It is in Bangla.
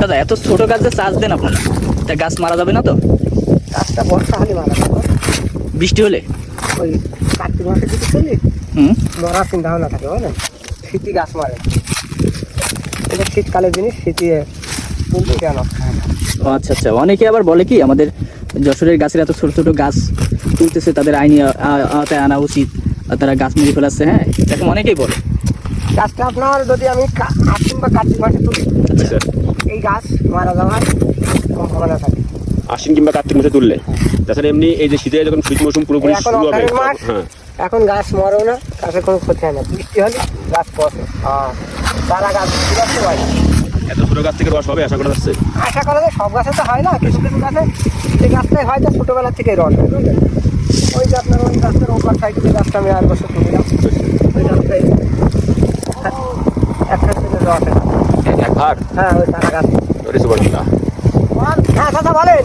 দাদা এত ছোট গাছে চাষ দেন আপনারা তা গাছ মারা যাবে না তো? গাছটা বর্ষা হলে মারা যাবে। বৃষ্টি হলে? ওই কার্তিক মাসে যদি চলি হুম? মরার চিন্তা ভাবনা থাকে বুঝলেন? শীতই গাছ মারে। এটা শীতকালের জিনিস শীতিয়ে তুলতে কেন আচ্ছা আচ্ছা। অনেকে আবার বলে কি আমাদের যশোরের গাছের এত ছোট ছোট গাছ তুলতেছে তাদের আইনি আওতায় আনা উচিত আর তারা গাছ মেরে ফেলাচ্ছে হ্যাঁ? এরকম অনেকেই বলে। গাছটা আপনার যদি আমি আশ্বিন বা কার্তিক মাসে তুলি আচ্ছা। এই গাছ মারা যাওয়ার সম্ভাবনা থাকে। আশ্বিন কিংবা কার্তিক মাসে তুললে। তাছাড়া এমনি এই যে শীতে যখন শীত মৌসুম পুরোপুরি শুরু হবে হ্যাঁ। এখন গাছ মরেও না গাছের কোনো ক্ষতি হয় না। বৃষ্টি হলে গাছ পচে আর তারা গাছ গাছ হয় এত ছোট গাছ থেকে রস হবে আশা করা যাচ্ছে? আশা করা যায় সব গাছে তো হয় না কিছু কিছু গাছে এই গাছটাই হয় তো ছোটোবেলা থেকে রস হয় বুঝলেন? ওই যে আপনার ওই গাছটার ওপার সাইডে যে গাছটা আমি আর বছর তুলিলাম ওই গাছটাই। একটা রস হয় ভাগ। হ্যাঁ ওই তারা গাছ। ওরে সুবহানাল্লাহ হ্যাঁ দাদা বলেন।